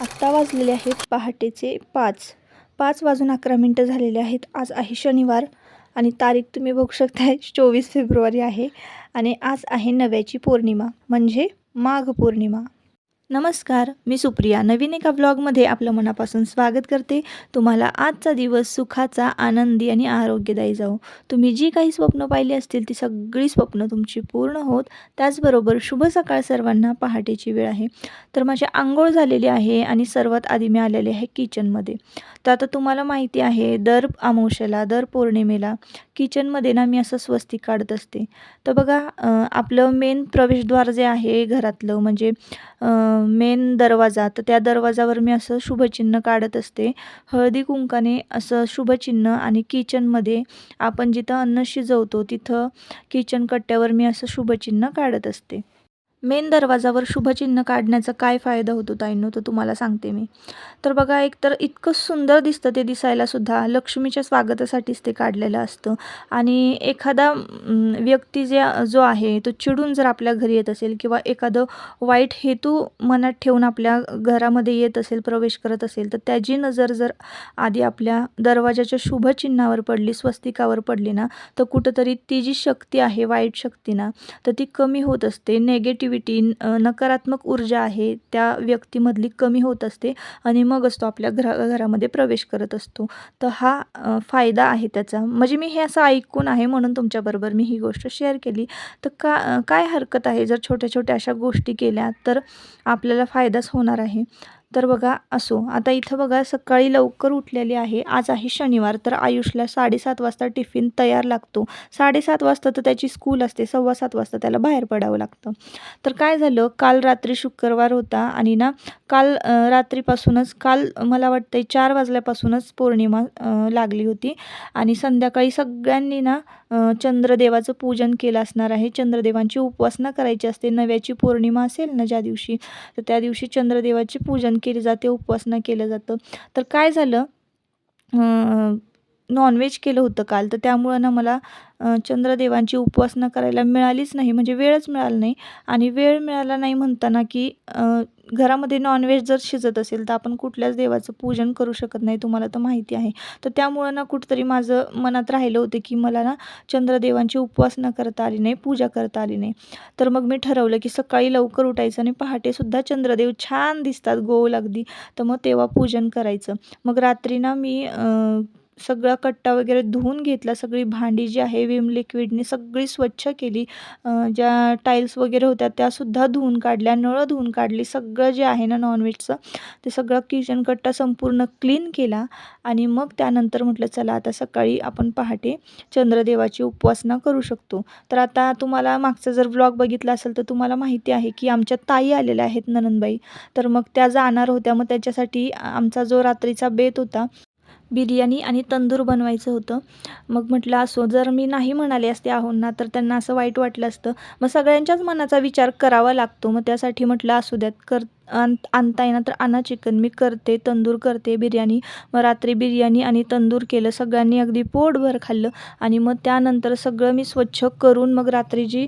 आत्ता वाजलेले आहेत पहाटेचे पाच. पाच वाजून अकरा मिनटं झालेले आहेत. आज आहे शनिवार आणि तारीख तुम्ही बघू शकताय चोवीस फेब्रुवारी आहे आणि आज आहे नव्याची पौर्णिमा. म्हणजे माघ पौर्णिमा. नमस्कार मी सुप्रिया. नवीन एका ब्लॉगमध्ये आपलं मनापासून स्वागत करते. तुम्हाला आजचा दिवस सुखाचा आनंदी आणि आरोग्यदायी जाऊ तुम्ही जी काही स्वप्न पाहिली असतील ती सगळी स्वप्न तुमची पूर्ण होत. त्याचबरोबर शुभ सकाळ सर्वांना पहाटेची वेळ आहे. तर माझी आंघोळ झालेली आहे आणि सर्वात आधी मी आलेले आहे किचनमध्ये तर आता तुम्हाला माहिती आहे दर अमावस्याला दर पौर्णिमेला किचनमध्ये ना मी असं स्वस्तिक काढत असते. तर बघा आपलं मेन प्रवेशद्वार जे आहे घरातलं म्हणजे मेन दरवाजा तर त्या दरवाजावर मी असं शुभचिन्ह काढत असते. हळदी कुंकाने असं शुभचिन्ह आणि किचनमध्ये आपण जिथं अन्न शिजवतो तिथं किचन कट्ट्यावर मी असं शुभचिन्ह काढत असते. मेन दरवाजावर शुभचिन्ह काढण्याचा काय फायदा होतो ताईंनो? तो तुम्हाला सांगते मी. तर बघा एक तर इतकं सुंदर दिसतं ते दिसायलासुद्धा लक्ष्मीच्या स्वागतासाठीच ते काढलेलं असतं. आणि एखादा व्यक्ती जे जो आहे तो चिडून जर आपल्या घरी येत असेल किंवा एखादं वाईट हेतू मनात ठेवून आपल्या घरामध्ये येत असेल प्रवेश करत असेल तर त्याची नजर जर आधी आपल्या दरवाजाच्या शुभचिन्हावर पडली स्वस्तिकावर पडली ना तर कुठंतरी ती जी शक्ती आहे वाईट शक्ती ना तर ती कमी होत असते. पॉझिटिव्हिटी नकारात्मक ऊर्जा आहे त्या व्यक्तीमधली कमी होत असते आणि मगच तो आपल्या घरा घरामध्ये प्रवेश करत असतो. तर हा फायदा आहे त्याचा. म्हणजे मी हे असं ऐकून आहे म्हणून तुमच्याबरोबर मी ही गोष्ट शेअर केली. तर का काय हरकत आहे? जर छोट्या छोट्या अशा गोष्टी केल्या तर आपल्याला फायदाच होणार आहे. तर बघा असो. आता इथं बघा सकाळी लवकर उठलेली आहे. आज आहे शनिवार तर आयुषला साडेसात वाजता टिफिन तयार लागतो. साडेसात वाजता तर त्याची स्कूल असते. सव्वा सात वाजता त्याला बाहेर पडावं लागतं. तर काय झालं? काल रात्री शुक्रवार होता आणि ना काल रात्रीपासूनच काल मला वाटतं चार वाजल्यापासूनच पौर्णिमा लागली होती. आणि संध्याकाळी सगळ्यांनी ना चंद्रदेवाचं पूजन केलं असणार आहे. चंद्रदेवांची उपासना करायची असते. नव्याची पौर्णिमा असेल ना ज्या दिवशी तर त्या दिवशी चंद्रदेवाचे पूजन केले जाते उपासना केलं जातं. तर काय झालं? नॉनव्हेज केलं होतं काल तर त्यामुळं ना मला चंद्रदेवांची उपासना करायला मिळालीच नाही म्हणजे वेळच मिळाला नाही. आणि वेळ मिळाला नाही म्हणताना की घरामध्ये नॉनव्हेज जर शिजत असेल तर आपण कुठल्याच देवाचं पूजन करू शकत नाही तुम्हाला तर माहिती आहे. तर त्यामुळं ना कुठंतरी माझं मनात राहिलं होतं की मला ना चंद्रदेवांची उपासना करता आली नाही पूजा करता आली नाही. तर मग मी ठरवलं की सकाळी लवकर उठायचं आणि पहाटेसुद्धा चंद्रदेव छान दिसतात गोल अगदी. तर मग तेव्हा पूजन करायचं. मग रात्री ना मी सगळा कट्टा वगैरे धुवून घेतला सगळी भांडी जी आहे विम लिक्विडने सगळी स्वच्छ केली. ज्या टाईल्स वगैरे होत्या त्यासुद्धा धुवून काढल्या नळं धुवून काढली. सगळं जे आहे ना नॉनव्हेजचं ते सगळं किचन कट्टा संपूर्ण क्लीन केला आणि मग त्यानंतर म्हटलं चला आता सकाळी आपण पहाटे चंद्रदेवाची उपासना करू शकतो. तर आता तुम्हाला मागचा जर ब्लॉग बघितला असेल तर तुम्हाला माहिती आहे की आमच्या ताई आलेल्या आहेत ननंदबाई. तर मग त्या जाणार होत्या मग त्याच्यासाठी आमचा जो रात्रीचा बेत होता बिर्याणी आणि तंदूर बनवायचं होतं. मग म्हटलं असो जर मी नाही म्हणाले असते आहोंना तर त्यांना असं वाईट वाटलं असतं. मग सगळ्यांच्याच मनाचा विचार करावा लागतो. मग त्यासाठी म्हटलं असू द्यात कर आण आणता येणार तर आणा चिकन. मी करते तंदूर करते बिर्याणी. मग रात्री बिर्याणी आणि तंदूर केलं सगळ्यांनी अगदी पोटभर खाल्लं आणि मग त्यानंतर सगळं मी स्वच्छ करून मग रात्री जी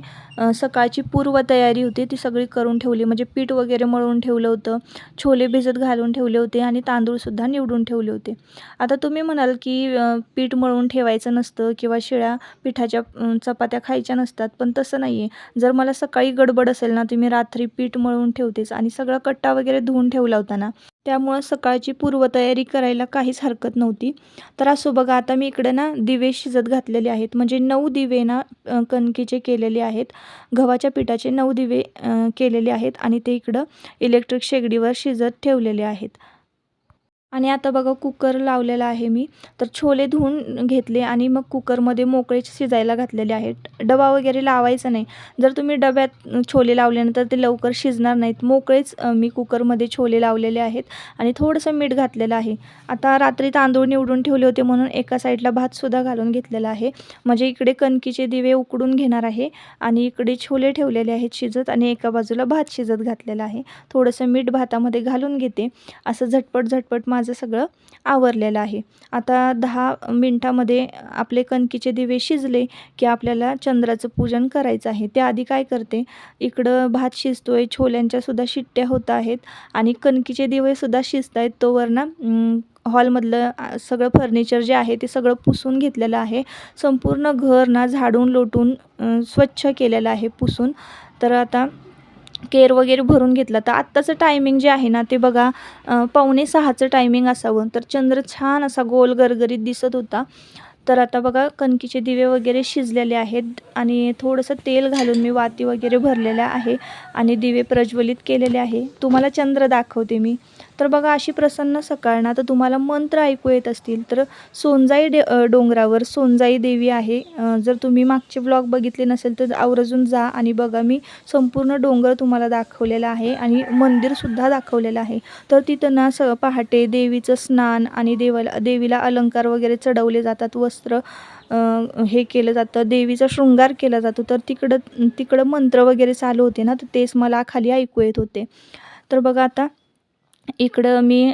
सकाळची पूर्वतयारी होती ती सगळी करून ठेवली. म्हणजे पीठ वगैरे मळून ठेवलं होतं छोले भिजत घालून ठेवले होते आणि तांदूळसुद्धा निवडून ठेवले होते. आता तुम्ही म्हणाल की पीठ मळून ठेवायचं नसतं किंवा शिळ्या पिठाच्या चपात्या खायच्या नसतात. पण तसं नाही आहे जर मला सकाळी गडबड असेल ना तुम्ही रात्री पीठ मळून ठेवतेच आणि सगळं कट्टा वगैरे धुवून ठेवला होता ना त्यामुळं सकाळची पूर्वतयारी करायला काहीच हरकत नव्हती. तर असो बघा आता मी इकडे ना दिवे शिजत घातलेले आहेत. म्हणजे नऊ दिवे ना कणकीचे केलेले आहेत. गव्हाच्या पिठाचे नऊ दिवे केलेले आहेत आणि ते इकडं इलेक्ट्रिक शेगडीवर शिजत ठेवलेले आहेत. आणि आता बघा कुकर लावलेला आहे मी. तर छोले धुवून घेतले आणि मग कुकरमध्ये मोकळे शिजायला घातलेले आहेत. डबा वगैरे लावायचा नाही. जर तुम्ही डब्यात छोले लावल्यानंतर ते लवकर शिजणार नाहीत. मोकळेच मी कुकरमध्ये छोले लावलेले आहेत आणि थोडंसं मीठ घातलेलं आहे. आता रात्री तांदूळ निवडून ठेवले होते म्हणून एका साईडला भातसुद्धा घालून घेतलेला आहे. म्हणजे इकडे कणकीचे दिवे उकडून घेणार आहे आणि इकडे छोले ठेवलेले आहेत शिजत आणि एका बाजूला भात शिजत घातलेला आहे. थोडंसं मीठ भातामध्ये घालून घेते. असं झटपट झटपट माझं माझं सगळं आवरलेलं आहे. आता दहा मिनटामध्ये आपले कणकीचे दिवे शिजले की आपल्याला चंद्राचं पूजन करायचं आहे. त्याआधी काय करते इकडं भात शिजतो आहे छोल्यांच्यासुद्धा शिट्ट्या होत आहेत आणि कणकीचे दिवेसुद्धा शिजत आहेत तोवर ना हॉलमधलं सगळं फर्निचर जे आहे ते सगळं पुसून घेतलेलं आहे. संपूर्ण घर ना झाडून लोटून स्वच्छ केलेलं आहे पुसून. तर आता केर वगैरे भरून घेतला. तर आत्ताचं टायमिंग जे आहे ना ते बघा पावणे सहाचं टायमिंग असावं. तर चंद्र छान असा गोल गरगरीत दिसत होता. तर आता बघा कणकीचे दिवे वगैरे शिजलेले आहेत आणि थोडंसं तेल घालून मी वाती वगैरे भरलेल्या आहे आणि दिवे प्रज्वलित केलेले आहे. तुम्हाला चंद्र दाखवते मी. तर बघा अशी प्रसन्न सकाळ ना तर तुम्हाला मंत्र ऐकू येत असतील. तर सोनजाई डे डोंगरावर सोनजाई देवी आहे. जर तुम्ही मागचे ब्लॉग बघितले नसेल तर आवर्जून जा आणि बघा मी संपूर्ण डोंगर तुम्हाला दाखवलेला आहे आणि मंदिरसुद्धा दाखवलेलं आहे. तर तिथं ना स पहाटे देवीचं स्नान आणि देवाला देवीला अलंकार वगैरे चढवले जातात. वस्त्र हे केलं जातं. देवीचा शृंगार केला जातो. तर तिकडं तिकडं मंत्र वगैरे चालू होते ना तर तेच मला खाली ऐकू येत होते. तर बघा आता इकडं मी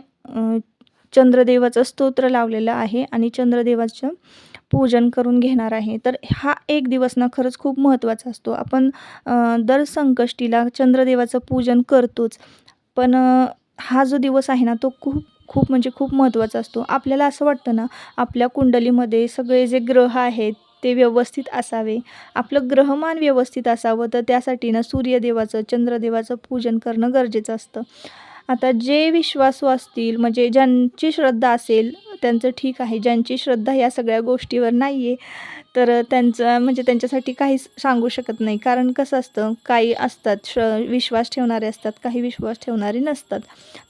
चंद्रदेवाचं स्तोत्र लावलेलं आहे आणि चंद्रदेवाचं पूजन करून घेणार आहे. तर हा एक दिवस ना खरंच खूप महत्त्वाचा असतो. आपण दर संकष्टीला चंद्रदेवाचं पूजन करतोच. पण हा जो दिवस आहे ना तो खूप खूप म्हणजे खूप महत्त्वाचा असतो. आपल्याला असं वाटतं ना आपल्या कुंडलीमध्ये सगळे जे ग्रह आहेत ते व्यवस्थित असावे. आपलं ग्रहमान व्यवस्थित असावं तर त्यासाठी ना सूर्यदेवाचं चंद्रदेवाचं पूजन करणं गरजेचं असतं. आता जे विश्वासू असतील म्हणजे ज्यांची श्रद्धा असेल त्यांचं ठीक आहे. ज्यांची श्रद्धा या सगळ्या गोष्टीवर नाही आहे तर त्यांचं म्हणजे त्यांच्यासाठी काहीच सांगू शकत नाही. कारण कसं असतं काही असतात श विश्वास ठेवणारे असतात काही विश्वास ठेवणारे नसतात.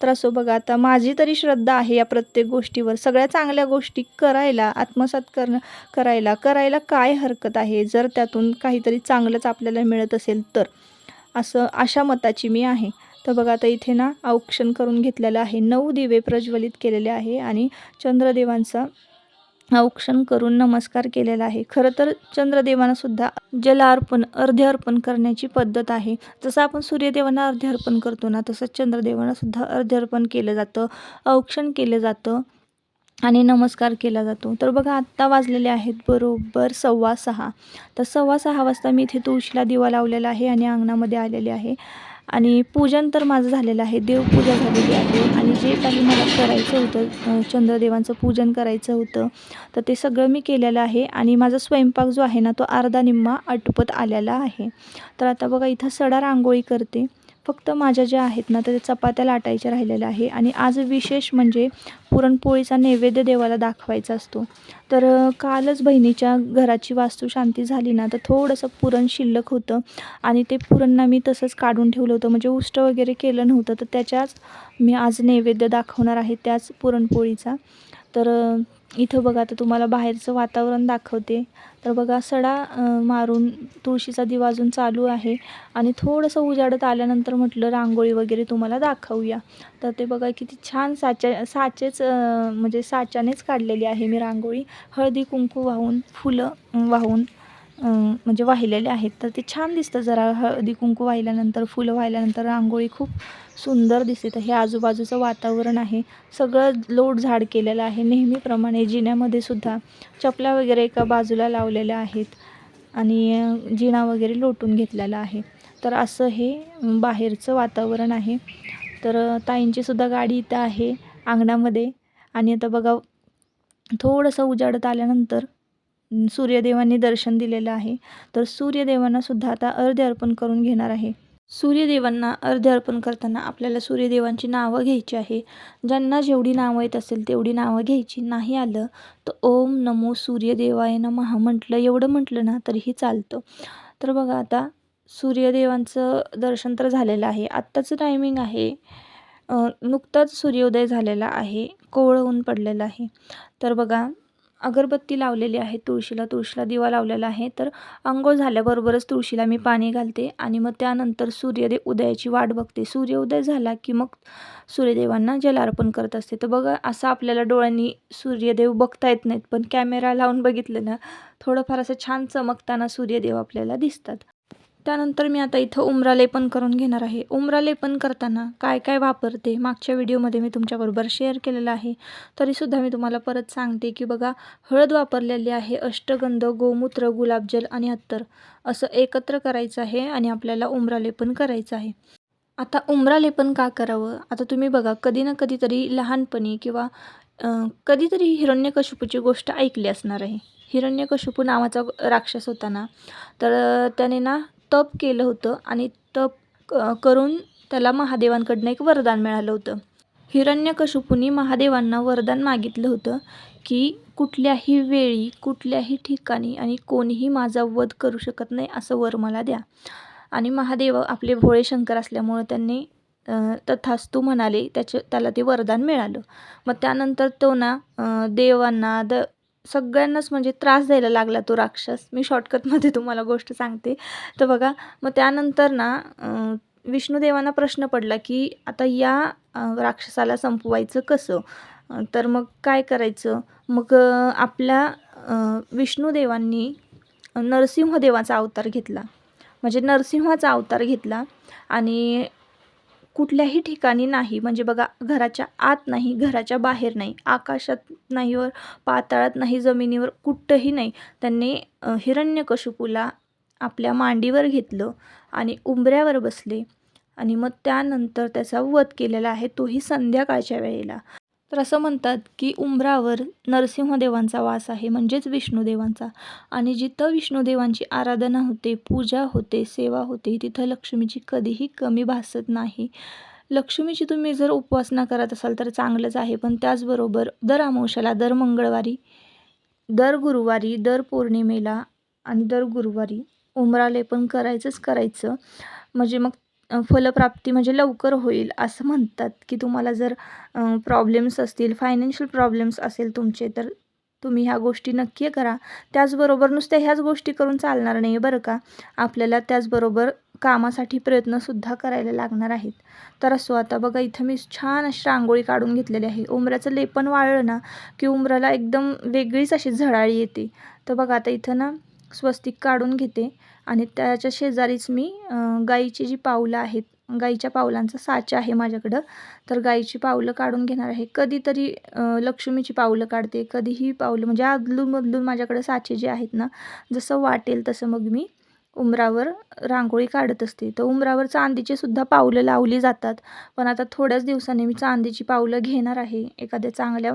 तर असो बघा आता माझी तरी श्रद्धा आहे या प्रत्येक गोष्टीवर. सगळ्या चांगल्या गोष्टी करायला आत्मसात करणं करायला करायला काय हरकत आहे? जर त्यातून काहीतरी चांगलंच आपल्याला मिळत असेल तर. असं अशा मताची मी आहे. तर बघा आता इथे ना औक्षण करून घेतलेलं आहे. नऊ दिवे प्रज्वलित केलेले आहे आणि चंद्रदेवांचा औक्षण करून नमस्कार केलेला आहे. खरं तर चंद्रदेवांना सुद्धा जल अर्पण अर्ध्य अर्पण करण्याची पद्धत आहे. जसं आपण सूर्यदेवांना अर्ध्य अर्पण करतो ना तसंच चंद्रदेवांना सुद्धा अर्ध्य अर्पण केलं जातं औक्षण केलं जातं आणि नमस्कार केला जातो. तर बघा आत्ता वाजलेले आहेत बरोबर सव्वा सहा. तर सव्वा सहा वाजता मी इथे तुळशीला दिवा लावलेला आहे आणि अंगणामध्ये आलेले आहे. आणि पूजन तर माझं झालेलं आहे. देवपूजा झालेली आहे. आणि जे काही मला करायचं होतं चंद्रदेवांचं पूजन करायचं होतं तर ते सगळं मी केलेलं आहे. आणि माझा स्वयंपाक जो आहे ना तो अर्धा निम्मा आटोपत आलेला आहे. तर आता बघा इथं सडा रांगोळी करते. फक्त माझ्या ज्या आहेत ना तर त्या चपात्या लाटायच्या राहिलेल्या आहे. आणि आज विशेष म्हणजे पुरणपोळीचा नैवेद्य देवाला दाखवायचा असतो. तर कालच बहिणीच्या घराची वास्तुशांती झाली ना तर थोडंसं पुरण शिल्लक होतं. आणि ते पुरण ना मी तसंच काढून ठेवलं होतं. म्हणजे उष्ट वगैरे केलं नव्हतं. तर त्याच्याच मी आज नैवेद्य दाखवणार आहे त्याच पुरणपोळीचा. तर इथं बघा तर तुम्हाला बाहेरचं वातावरण दाखवते. तर बघा सडा मारून तुळशीचा दिवा अजून चालू आहे. आणि थोडंसं उजाडत आल्यानंतर म्हटलं रांगोळी वगैरे तुम्हाला दाखवूया. तर ते बघा किती छान साच्या साचेच म्हणजे साच्यानेच काढलेली आहे मी रांगोळी. हळदी कुंकू वाहून फुलं वाहून म्हणजे वाहिलेले आहेत. तर ते छान दिसतं जरा. हळदी कुंकू वाहिल्यानंतर फुलं वाहिल्यानंतर रांगोळी खूप सुंदर दिसते. तर हे आजूबाजूचं वातावरण आहे. सगळं लोट झाड केलेलं आहे. नेहमीप्रमाणे जिन्यामध्ये सुद्धा चपल्या वगैरे एका बाजूला लावलेल्या आहेत आणि जिना वगैरे लोटून घेतलेला आहे. तर असं हे बाहेरचं वातावरण आहे. तर ताईंचीसुद्धा ताईंची सुद्धा गाडी इथं आहे अंगणामध्ये. आणि आता बघा थोडंसं उजाडत आल्यानंतर सूर्यदेवांनी दर्शन दिलेलं आहे. तर सूर्यदेवांना सुद्धा आता अर्धे अर्पण करून घेणार आहे. सूर्यदेवांना अर्धे अर्पण करताना आपल्याला सूर्यदेवांची नावं घ्यायची आहे. ज्यांना जेवढी नावं येत असेल तेवढी नावं घ्यायची नाही आलं तर ओम नमो सूर्यदेवाय नमः म्हटलं एवढं म्हटलं ना तरीही चालतं. तर बघा आता सूर्यदेवांचं दर्शन तर झालेलं आहे. आत्ताचं टायमिंग आहे. नुकताच सूर्योदय झालेला आहे. कोवळं ऊन पडलेलं आहे. तर बघा अगरबत्ती लावलेली आहे तुळशीला. तुळशीला दिवा लावलेला आहे. तर अंघोळ झाल्याबरोबरच तुळशीला मी पाणी घालते आणि मग त्यानंतर सूर्यदेव उदयाची वाट बघते. सूर्योदय झाला की मग सूर्यदेवांना जलार्पण करत असते. तर बघा असं आपल्याला डोळ्यांनी सूर्यदेव बघता येत नाहीत. पण कॅमेरा लावून बघितलं ना थोडंफार असं छान चमकताना सूर्यदेव आपल्याला दिसतात. त्यानंतर मी आता इथं उमरा करून घेणार आहे. उंरालेपन करताना काय काय वापरते मागच्या व्हिडिओमध्ये मी तुमच्याबरोबर शेअर केलेलं आहे. तरीसुद्धा मी तुम्हाला परत सांगते की बघा हळद वापरलेली आहे अष्टगंध गोमूत्र गुलाबजल आणि अत्तर. असं एकत्र करायचं आहे आणि आपल्याला उमरा करायचं आहे. आता उमरालेपन का करावं? आता तुम्ही बघा कधी ना कधीतरी लहानपणी किंवा कधीतरी हिरण्यकशिपूची गोष्ट ऐकली असणार आहे. हिरण्यकशिपू नावाचा राक्षस होता ना? तर त्याने ना तप केलं होतं आणि तप क- करून त्याला महादेवांकडनं एक वरदान मिळालं होतं. हिरण्यकशिपूनी महादेवांना वरदान मागितलं होतं की कुठल्याही वेळी कुठल्याही ठिकाणी आणि कोणीही माझा वध करू शकत नाही असं वर मला द्या. आणि महादेव आपले भोळे शंकर असल्यामुळं त्यांनी तथास्तू म्हणाले त्याचे त्याला ते वरदान मिळालं. मग त्यानंतर तो ना देवांना द सगळ्यांनाच म्हणजे त्रास द्यायला लागला तो राक्षस. मी शॉर्टकटमध्ये तुम्हाला गोष्ट सांगते. तर बघा मग त्यानंतर ना विष्णुदेवांना प्रश्न पडला की आता या राक्षसाला संपवायचं कसं? तर मग काय करायचं? मग आपल्या विष्णुदेवांनी नरसिंहदेवाचा अवतार घेतला. म्हणजे नरसिंहाचा अवतार घेतला आणि कुठल्याही ठिकाणी नाही. म्हणजे बघा घराच्या आत नाही घराच्या बाहेर नाही आकाशात नाही वर पाताळात नाही जमिनीवर कुठंही नाही. त्यांनी हिरण्यकशुपूला आपल्या मांडीवर घेतलं आणि उंबऱ्यावर बसले. आणि मग त्यानंतर त्याचा वध केलेला आहे तोही संध्याकाळच्या वेळेला. तर असं म्हणतात की उंबरावर नरसिंहदेवांचा वास आहे म्हणजेच विष्णुदेवांचा. आणि जिथं विष्णुदेवांची आराधना होते पूजा होते सेवा होते तिथं लक्ष्मीची कधीही कमी भासत नाही. लक्ष्मीची तुम्ही जर उपासना करत असाल तर चांगलंच आहे पण त्याचबरोबर दर अमावस्याला दर मंगळवारी दर गुरुवारी दर पौर्णिमेला आणि दर गुरुवारी उमरालेपन करायचंच करायचं. म्हणजे मग फलप्राप्ती म्हणजे लवकर होईल असं म्हणतात की तुम्हाला जर प्रॉब्लेम्स असतील फायनान्शियल प्रॉब्लेम्स असेल तुमचे तर तुम्ही ह्या गोष्टी नक्की करा. त्याचबरोबर नुसत्या ह्याच गोष्टी करून चालणार नाही बरं का. आपल्याला त्याचबरोबर कामासाठी प्रयत्नसुद्धा करायला लागणार आहेत. तर असो आता बघा इथं मी छान अशी रांगोळी काढून घेतलेली आहे. उमऱ्याचं लेपन वाळलं ना की उमराला एकदम वेगळीच अशी झळाळी येते. तर बघा आता इथं ना स्वस्तिक काढून घेते आणि त्याच्या शेजारीच मी गाईची जी पावलं आहेत गाईच्या पावलांचा साचा आहे माझ्याकडं तर गाईची पावलं काढून घेणार आहे. कधीतरी लक्ष्मीची पावलं काढते कधीही पावलं म्हणजे अदलूनमधलून माझ्याकडं साचे जे आहेत ना जसं वाटेल तसं मग मी उंबरावर रांगोळी काढत असते. तर उंबरावर चांदीची सुद्धा पावलं लावली जातात. पण आता थोड्याच दिवसांनी मी चांदीची पावलं घेणार आहे. एखाद्या चांगल्या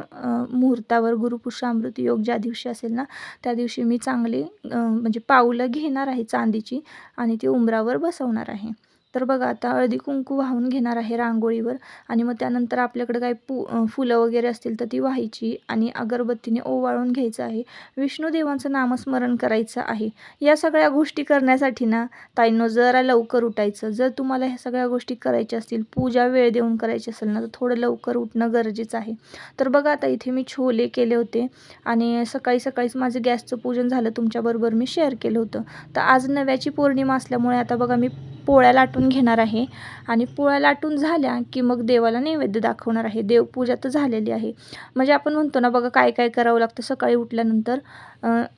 मुहूर्तावर गुरुपुरुषामृत योग ज्या दिवशी असेल ना त्या दिवशी मी चांगली म्हणजे पावलं घेणार आहे चांदीची आणि ती उंबरावर बसवणार आहे. तर बघा आता हळदी कुंकू वाहून घेणार आहे रांगोळीवर आणि मग त्यानंतर आपल्याकडे काही पु फुलं वगैरे असतील तर ती व्हायची आणि अगरबत्तीने ओवाळून घ्यायचं आहे. विष्णुदेवांचं नामस्मरण करायचं आहे. या सगळ्या गोष्टी करण्यासाठी ना ताईंनो जरा लवकर उठायचं. जर तुम्हाला ह्या सगळ्या गोष्टी करायच्या असतील पूजा वेळ देऊन करायची असेल ना तर थोडं लवकर उठणं गरजेचं आहे. तर बघा आता इथे मी छोले केले होते आणि सकाळी सकाळीच माझं गॅसचं पूजन झालं तुमच्याबरोबर मी शेअर केलं होतं. तर आज नव्याची पौर्णिमा असल्यामुळे आता बघा मी पोळ्या लाटून घेणार आहे. आणि पोळ्या लाटून झाल्या की मग देवाला नैवेद्य दाखवणार आहे. देवपूजा तर झालेली आहे. म्हणजे आपण म्हणतो ना बघा काय काय करावं लागतं सकाळी उठल्यानंतर.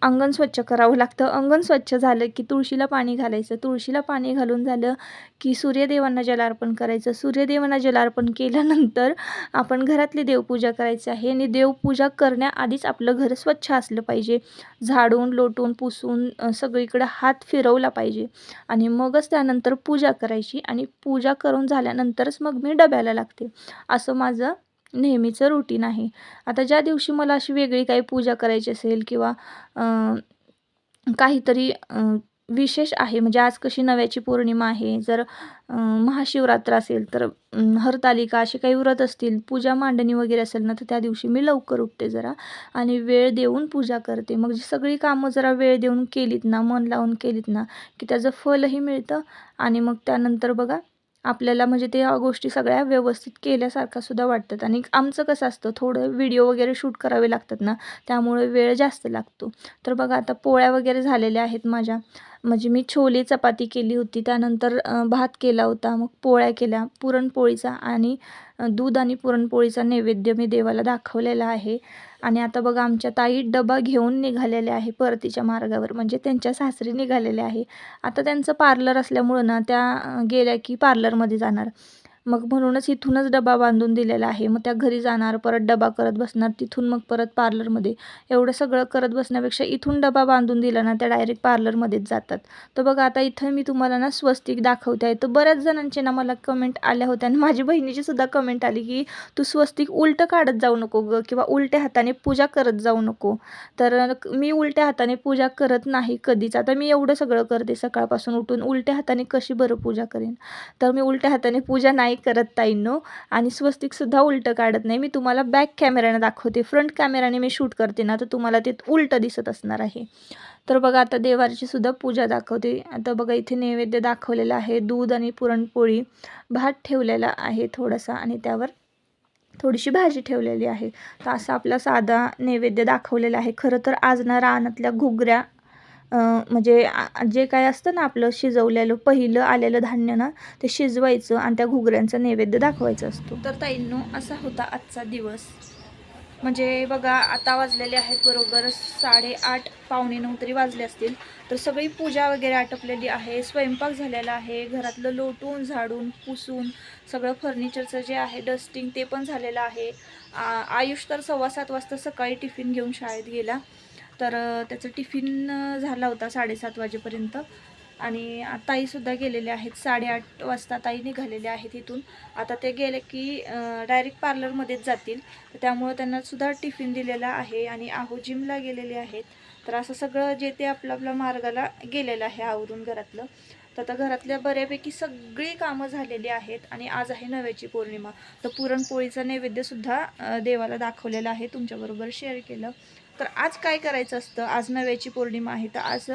अंगण स्वच्छ करावं लागतं. अंगण स्वच्छ झालं की तुळशीला पाणी घालायचं. तुळशीला पाणी घालून झालं की सूर्यदेवांना जलार्पण करायचं. सूर्यदेवांना जलार्पण केल्यानंतर आपण घरातली देवपूजा करायची आहे. आणि देवपूजा करण्याआधीच आपलं घर स्वच्छ असलं पाहिजे. झाडून लोटून पुसून सगळीकडे हात फिरवला पाहिजे. आणि मगच त्यानंतर पूजा करायची करायची आणि पूजा करून झाल्यानंतरच मग मी डब्याला लागते. असं माझं नेहमीचं रुटीन आहे. आता ज्या दिवशी मला अशी वेगळी काही पूजा करायची असेल किंवा काहीतरी विशेष आहे. म्हणजे आज कशी नव्याची पौर्णिमा आहे जर महाशिवरात्र असेल तर हरतालिका असे काही व्रत असतील पूजा मांडणी वगैरे असेल ना तर त्या दिवशी मी लवकर उठते जरा आणि वेळ देऊन पूजा करते. मग जी सगळी कामं जरा वेळ देऊन केलीत ना मन लावून केलीत ना की त्याचं फलही मिळतं आणि मग त्यानंतर बघा आपल्याला म्हणजे त्या गोष्टी सगळ्या व्यवस्थित केल्यासारखा सुद्धा वाटतात. आणि आमचं कसं असतं थोडं व्हिडिओ वगैरे शूट करावे लागतात ना त्यामुळे वेळ जास्त लागतो. तर बघा आता पोळ्या वगैरे झालेल्या आहेत माझ्या. म्हणजे मी छोले चपाती केली होती त्यानंतर भात केला होता मग पोळ्या केल्या पुरणपोळीचा आणि दूध आणि पुरणपोळीचा नैवेद्य मी देवाला दाखवलेला आहे. आणि आता बघा आमच्या ताई डबा घेऊन निघालेल्या आहे परतीच्या मार्गावर म्हणजे त्यांच्या सासरी निघालेल्या आहे. आता त्यांचं पार्लर असल्यामुळं ना त्या गेल्या की पार्लरमध्ये जाणार. मग म्हणूनच इथूनच डबा बांधून दिलेला आहे. मग त्या घरी जाणार परत डबा करत बसणार तिथून मग परत पार्लरमध्ये. एवढं सगळं करत बसण्यापेक्षा इथून डबा बांधून दिला ना त्या डायरेक्ट पार्लरमध्येच जातात. तर बघा आता इथं मी तुम्हाला ना स्वस्तिक दाखवते. आहे तर बऱ्याच जणांचे ना मला कमेंट आल्या होत्या आणि माझी बहिणीची सुद्धा कमेंट आली की तू स्वस्तिक उलटं काढत जाऊ नको ग किंवा उलट्या हाताने पूजा करत जाऊ नको. तर मी उलट्या हाताने पूजा करत नाही कधीच. आता मी एवढं सगळं करते सकाळपासून उठून. उलट्या हाताने कशी बरं पूजा करेन? तर मी उलट्या हाताने पूजा नाही नाही करत ताईंनो. आणि स्वस्तिकसुद्धा उलटं काढत नाही. मी तुम्हाला बॅक कॅमेऱ्याने दाखवते. फ्रंट कॅमेऱ्याने मी शूट करते ना तर तुम्हाला ते उलटं दिसत असणार आहे. तर बघा आता देवाची सुद्धा पूजा दाखवते. आता बघा इथे नैवेद्य दाखवलेलं आहे. दूध आणि पुरणपोळी भात ठेवलेला आहे थोडासा आणि त्यावर थोडीशी भाजी ठेवलेली आहे. तर असा आपला साधा नैवेद्य दाखवलेला आहे. खरं तर आज ना रानातल्या घुगऱ्या म्हणजे जे काय असतं ना आपलं शिजवलेलं पहिलं आलेलं धान्य ना ते शिजवायचं आणि त्या घुगऱ्यांचा नैवेद्य दाखवायचा असतो. तर ताईंनो असा होता आजचा दिवस. म्हणजे बघा आता वाजलेले आहेत बरोबर साडेआठ पावणे नऊ तरी वाजले असतील. तर सगळी पूजा वगैरे आटपलेली आहे स्वयंपाक झालेला आहे घरातलं लोटून झाडून पुसून सगळं फर्निचरचं जे आहे डस्टिंग ते पण झालेलं आहे. आ- आयुष तर सव्वा सात वाजता सकाळी टिफिन घेऊन शाळेत गेला. तर त्याचं टिफिन झाला होता साडेसात वाजेपर्यंत. आणि ताईसुद्धा गेलेले आहेत. साडेआठ वाजता ताई निघालेले आहेत इथून. आता ते गेले की डायरेक्ट पार्लरमध्येच जातील. तर त्यामुळं त्यांनासुद्धा टिफिन दिलेला आहे आणि आहो जिमला गेलेले आहेत. तर असं सगळं जे ते आपलं आपल्या मार्गाला गेलेलं आहे आवरून घरातलं. तर आता घरातल्या बऱ्यापैकी सगळी कामं झालेली आहेत आणि आज आहे नव्याची पौर्णिमा. तर पुरणपोळीचा नैवेद्यसुद्धा देवाला दाखवलेला आहे. तुमच्याबरोबर शेअर केलं. तर आज काय करायचं असतं? आज नव्याची पौर्णिमा आहे तर आज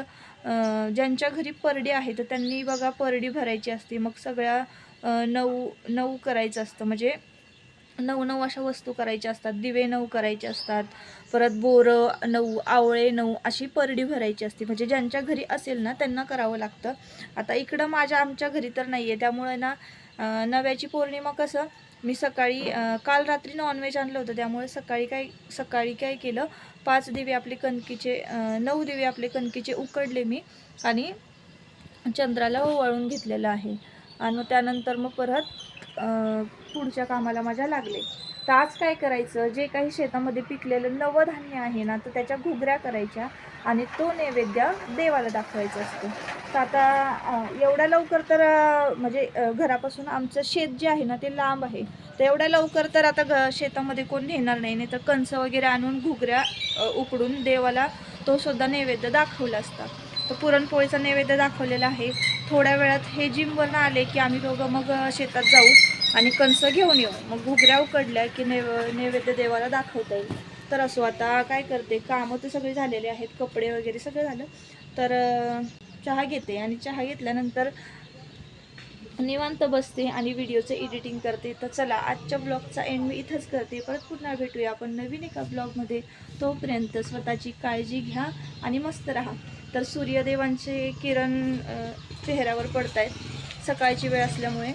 ज्यांच्या घरी परडी आहे तर त्यांनी बघा परडी भरायची असते. मग सगळ्या नऊ नऊ करायचं असतं. म्हणजे नऊ नऊ अशा वस्तू करायच्या असतात. दिवे नऊ करायचे असतात. परत बोरं नऊ आवळे नऊ अशी परडी भरायची असते. म्हणजे ज्यांच्या घरी असेल ना त्यांना करावं लागतं. आता इकडं माझ्या आमच्या घरी तर नाही आहे त्यामुळे ना नव्याची पौर्णिमा कसं? मी सकाळी काल रात्री नॉनव्हेज आणलं होतं. त्यामुळे सकाळी काय सकाळी काय केलं पाच दिवे आपले कणकीचे नऊ दिवे आपले कणकीचे उकडले मी आणि चंद्राला ओवाळून घेतलेलं आहे. आणि त्यानंतर मग परत पुढच्या कामाला माझ्या लागले. तर आज काय करायचं? जे काही शेतामध्ये पिकलेलं नवधान्य आहे ना तर त्याच्या घुगऱ्या करायच्या आणि तो नैवेद्य देवाला दाखवायचा असतो. तर आता एवढ्या लवकर तर म्हणजे घरापासून आमचं शेत जे आहे ना ते लांब आहे. तर एवढ्या लवकर तर आता ग शेतामध्ये कोण नेणार नाही. नाही तर कणसं वगैरे आणून घुगऱ्या उकडून देवाला तो सुद्धा नैवेद्य दाखवला असता. तर पुरणपोळीचा नैवेद्य दाखवलेला आहे. थोड्या वेळात हे जिमवरनं आले की आम्ही दोघं मग शेतात जाऊ आणि कणस घेऊन येऊ. मग घुगऱ्या उकडल्या की नैव नैवेद्य देवाला दाखवता येईल तर असो आता काय करते कामं तर सगळे झालेले आहेत कपडे वगैरे सगळं झालं. तर चहा घेते आणि चहा घेतल्यानंतर निवांत बसते आणि व्हिडिओचं एडिटिंग करते. तर चला आजच्या ब्लॉगचा एंड मी इथंच करते. परत पुन्हा भेटूया आपण नवीन एका ब्लॉगमध्ये तोपर्यंत स्वतःची काळजी घ्या आणि मस्त राहा. तर सूर्यदेवांचे किरण चेहऱ्यावर पडत आहेत सकाळची वेळ असल्यामुळे.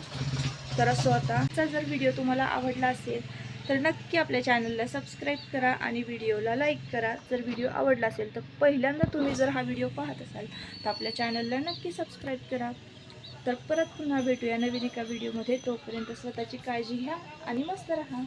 तर असो आता. जर व्हिडिओ तुम्हाला आवडला असेल तर नक्की आपल्या चॅनलला सबस्क्राईब करा आणि व्हिडिओला लाईक करा. जर व्हिडिओ आवडला असेल तर पहिल्यांदा तुम्ही जर हा व्हिडिओ पाहत असाल तर आपल्या चॅनलला नक्की सबस्क्राईब करा. तर परत पुन्हा भेटूया नवीन एका व्हिडिओमध्ये. तोपर्यंत स्वतःची काळजी घ्या आणि मस्त राहा.